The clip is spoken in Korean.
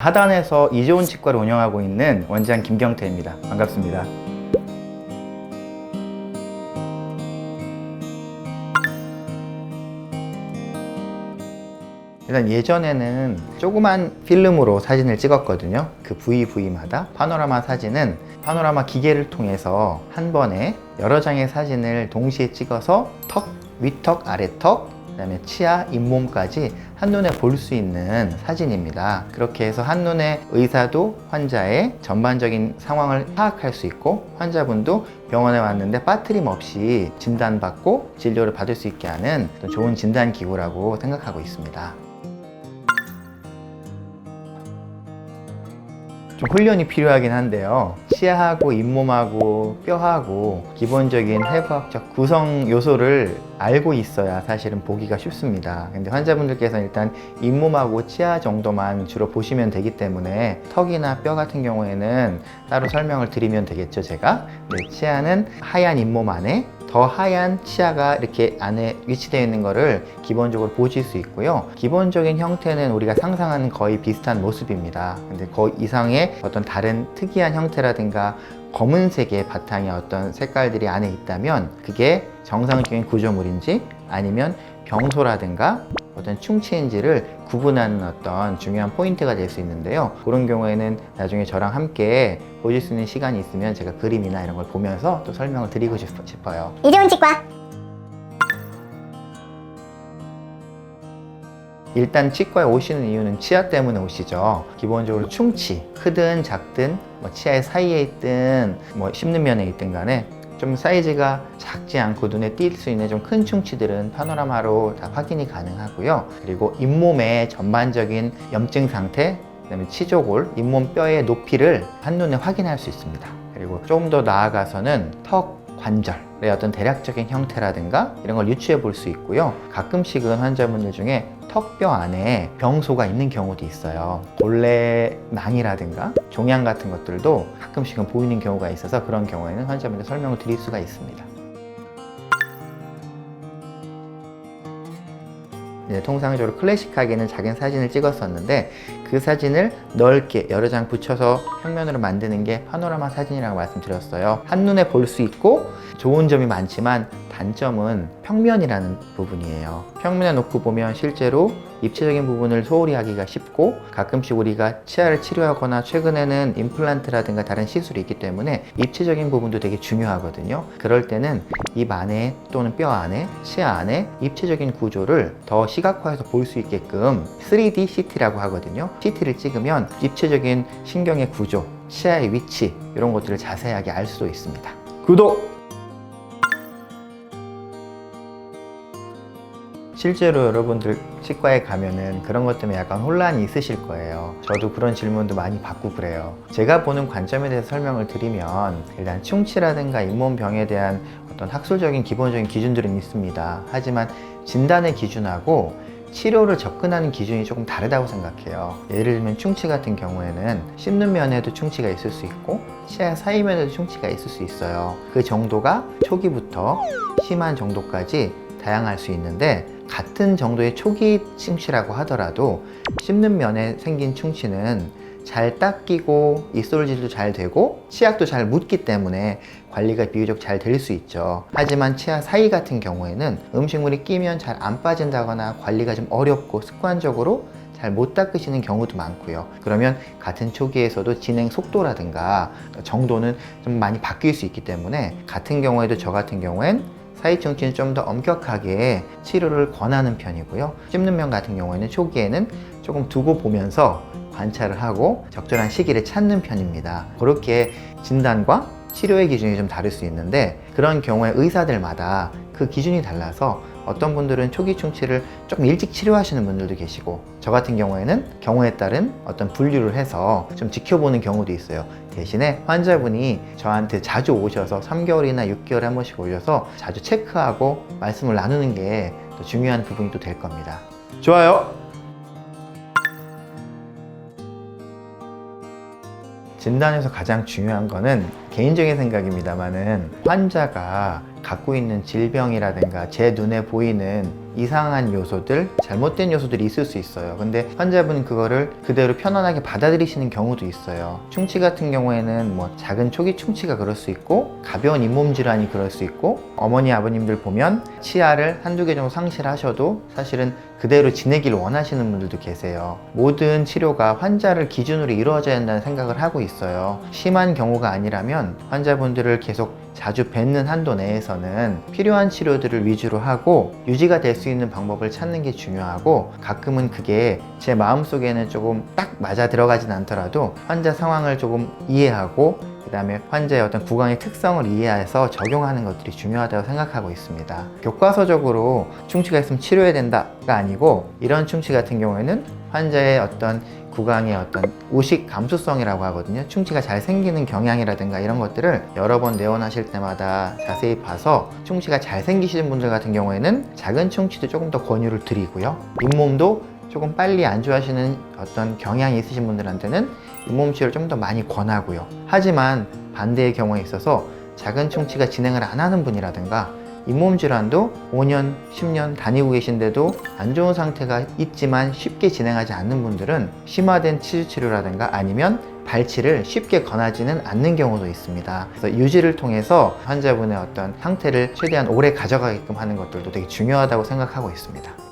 하단에서 이재원 치과를 운영하고 있는 원장 김경태입니다. 반갑습니다. 일단 예전에는 조그만 필름으로 사진을 찍었거든요. 그 부위 부위마다 파노라마 사진은 파노라마 기계를 통해서 한 번에 여러 장의 사진을 동시에 찍어서 턱, 위턱, 아래턱, 그다음에 치아, 잇몸까지 한눈에 볼 수 있는 사진입니다. 그렇게 해서 한눈에 의사도 환자의 전반적인 상황을 파악할 수 있고 환자분도 병원에 왔는데 빠트림 없이 진단받고 진료를 받을 수 있게 하는 좋은 진단 기구라고 생각하고 있습니다. 좀 훈련이 필요하긴 한데요. 치아하고 잇몸하고 뼈하고 기본적인 해부학적 구성 요소를 알고 있어야 사실은 보기가 쉽습니다. 근데 환자분들께서는 일단 잇몸하고 치아 정도만 주로 보시면 되기 때문에 턱이나 뼈 같은 경우에는 따로 설명을 드리면 되겠죠, 제가. 네, 치아는 하얀 잇몸 안에 더 하얀 치아가 이렇게 안에 위치되어 있는 것을 기본적으로 보실 수 있고요. 기본적인 형태는 우리가 상상하는 거의 비슷한 모습입니다. 근데 그 이상의 어떤 다른 특이한 형태라든가 검은색의 바탕에 어떤 색깔들이 안에 있다면 그게 정상적인 구조물인지 아니면 병소라든가 어떤 충치인지를 구분하는 어떤 중요한 포인트가 될 수 있는데요. 그런 경우에는 나중에 저랑 함께 보실 수 있는 시간이 있으면 제가 그림이나 이런 걸 보면서 또 설명을 드리고 싶- 싶어요. 이재훈 치과 일단 치과에 오시는 이유는 치아 때문에 오시죠. 기본적으로 충치, 크든 작든 뭐 치아의 사이에 있든 뭐 씹는 면에 있든 간에 좀 사이즈가 작지 않고 눈에 띌 수 있는 좀 큰 충치들은 파노라마로 다 확인이 가능하고요. 그리고 잇몸의 전반적인 염증 상태, 그다음에 치조골, 잇몸 뼈의 높이를 한눈에 확인할 수 있습니다. 그리고 조금 더 나아가서는 턱 관절의 어떤 대략적인 형태라든가 이런 걸 유추해 볼 수 있고요. 가끔씩은 환자분들 중에 턱뼈 안에 병소가 있는 경우도 있어요. 돌레낭이라든가 종양 같은 것들도 가끔씩은 보이는 경우가 있어서 그런 경우에는 환자분들 설명을 드릴 수가 있습니다. 통상적으로 클래식하게는 작은 사진을 찍었었는데 그 사진을 넓게 여러 장 붙여서 평면으로 만드는 게 파노라마 사진이라고 말씀드렸어요. 한눈에 볼 수 있고 좋은 점이 많지만 단점은 평면이라는 부분이에요. 평면에 놓고 보면 실제로 입체적인 부분을 소홀히 하기가 쉽고 가끔씩 우리가 치아를 치료하거나 최근에는 임플란트라든가 다른 시술이 있기 때문에 입체적인 부분도 되게 중요하거든요. 그럴 때는 입 안에 또는 뼈 안에 치아 안에 입체적인 구조를 더 시각화해서 볼 수 있게끔 3D CT라고 하거든요. CT를 찍으면 입체적인 신경의 구조, 치아의 위치 이런 것들을 자세하게 알 수도 있습니다. 구독! 실제로 여러분들 치과에 가면은 그런 것 때문에 약간 혼란이 있으실 거예요. 저도 그런 질문도 많이 받고 그래요. 제가 보는 관점에 대해서 설명을 드리면 일단 충치라든가 잇몸병에 대한 어떤 학술적인 기본적인 기준들은 있습니다. 하지만 진단의 기준하고 치료를 접근하는 기준이 조금 다르다고 생각해요. 예를 들면 충치 같은 경우에는 씹는 면에도 충치가 있을 수 있고 치아 사이 면에도 충치가 있을 수 있어요. 그 정도가 초기부터 심한 정도까지 다양할 수 있는데 같은 정도의 초기 충치라고 하더라도 씹는 면에 생긴 충치는 잘 닦이고 입솔질도 잘 되고 치약도 잘 묻기 때문에 관리가 비교적 잘 될 수 있죠. 하지만 치아 사이 같은 경우에는 음식물이 끼면 잘 안 빠진다거나 관리가 좀 어렵고 습관적으로 잘못 닦으시는 경우도 많고요. 그러면 같은 초기에서도 진행 속도라든가 정도는 좀 많이 바뀔 수 있기 때문에 같은 경우에도 저 같은 경우엔 사이충치는 좀더 엄격하게 치료를 권하는 편이고요. 면 같은 경우에는 초기에는 조금 두고 보면서 관찰을 하고 적절한 시기를 찾는 편입니다. 그렇게 진단과 치료의 기준이 좀 다를 수 있는데 그런 경우에 의사들마다 그 기준이 달라서 어떤 분들은 초기 충치를 조금 일찍 치료하시는 분들도 계시고 저 같은 경우에는 경우에 따른 어떤 분류를 해서 좀 지켜보는 경우도 있어요. 대신에 환자분이 저한테 자주 오셔서 3개월이나 6개월에 한 번씩 오셔서 자주 체크하고 말씀을 나누는 게 또 중요한 부분이 또 될 겁니다. 좋아요. 진단에서 가장 중요한 거는 개인적인 생각입니다만은 환자가 갖고 있는 질병이라든가 제 눈에 보이는 이상한 요소들, 잘못된 요소들이 있을 수 있어요. 근데 환자분은 그거를 그대로 편안하게 받아들이시는 경우도 있어요. 충치 같은 경우에는 뭐 작은 초기 충치가 그럴 수 있고 가벼운 잇몸 질환이 그럴 수 있고 어머니 아버님들 보면 치아를 한두 개 정도 상실하셔도 사실은 그대로 지내기를 원하시는 분들도 계세요. 모든 치료가 환자를 기준으로 이루어져야 한다는 생각을 하고 있어요. 심한 경우가 아니라 면 환자분들을 계속 자주 뵙는 한도 내에서는 필요한 치료들을 위주로 하고 유지가 될 수 있는 방법을 찾는 게 중요하고 가끔은 그게 제 마음속에는 조금 딱 맞아 들어가진 않더라도 환자 상황을 조금 이해하고 그 다음에 환자의 어떤 구강의 특성을 이해해서 적용하는 것들이 중요하다고 생각하고 있습니다. 교과서적으로 충치가 있으면 치료해야 된다가 아니고 이런 충치 같은 경우에는 환자의 어떤 구강의 어떤 우식 감수성이라고 하거든요. 충치가 잘 생기는 경향이라든가 이런 것들을 여러 번 내원하실 때마다 자세히 봐서 충치가 잘 생기시는 분들 같은 경우에는 작은 충치도 조금 더 권유를 드리고요. 잇몸도 조금 빨리 안 좋아하시는 어떤 경향이 있으신 분들한테는 잇몸 치료를 좀 더 많이 권하고요. 하지만 반대의 경우에 있어서 작은 충치가 진행을 안 하는 분이라든가 잇몸 질환도 5년, 10년 다니고 계신데도 안 좋은 상태가 있지만 쉽게 진행하지 않는 분들은 심화된 치주 치료라든가 아니면 발치를 쉽게 권하지는 않는 경우도 있습니다. 그래서 유지를 통해서 환자분의 어떤 상태를 최대한 오래 가져가게끔 하는 것들도 되게 중요하다고 생각하고 있습니다.